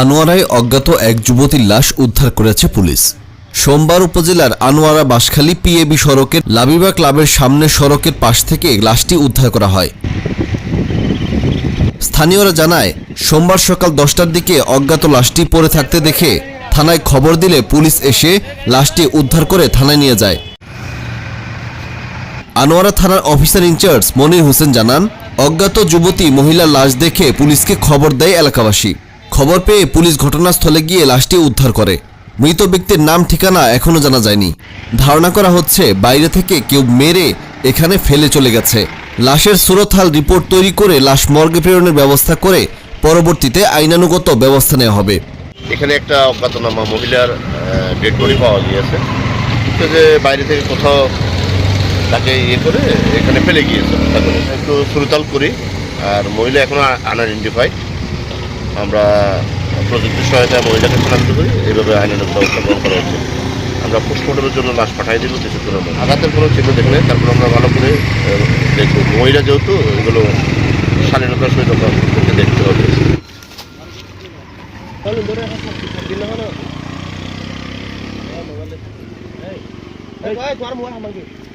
আনোয়ারায় অজ্ঞাত এক যুবতীর লাশ উদ্ধার করেছে পুলিশ। সোমবার উপজেলার আনোয়ারা বাঁশখালী পিএবি সড়কের লাবিবা ক্লাবের সামনের সড়কের পাশ থেকে লাশটি উদ্ধার করা হয়। স্থানীয়রা জানায়, সোমবার সকাল দশটার দিকে অজ্ঞাত লাশটি পড়ে থাকতে দেখে থানায় খবর দিলে পুলিশ এসে লাশটি উদ্ধার করে থানায় নিয়ে যায়। আনোয়ারা থানার অফিসার ইনচার্জ মনির হোসেন জানান, অজ্ঞাত যুবতী মহিলার লাশ দেখে পুলিশকে খবর দেয় এলাকাবাসী। খবর পেয়ে পুলিশ ঘটনাস্থলে গিয়ে লাশটি উদ্ধার করে। মৃত ব্যক্তির নাম, ঠিকানা এখনও জানা যায়নি। ধারণা করা হচ্ছে, বাইরে থেকে কেউ মেরে এখানে ফেলে চলে গেছে। লাশের সুরতহাল রিপোর্ট তৈরি করে লাশ মর্গে প্রেরণের ব্যবস্থা করে পরবর্তীতে আইনানুগত ব্যবস্থা নেওয়া হবে। এখানে একটা অজ্ঞাতনামা মহিলার ডেড বডি পাওয়া গিয়েছে। যে বাইরে থেকে কোথাও তাকে ইয়ে করে এখানে ফেলে গিয়েছে। একটু সুরতাল করি, আর মহিলা এখনও আনআইডেন্টিফাইড আমরা প্রযুক্তির সহায়তায় মহিলাকে শনাক্ত করি এইভাবে আইনের ব্যবস্থা গ্রহণ করা হচ্ছে আমরা পোস্টমর্টমের জন্য লাশ পাঠিয়ে দিব কিছুক্ষণের মধ্যে আঘাতের কোনো চিহ্ন দেখলে তারপর আমরা ভালো করে দেখব মহিলা যেহেতু এগুলো শালীনতার সহিত দেখতে হবে Hey, hey, gitu.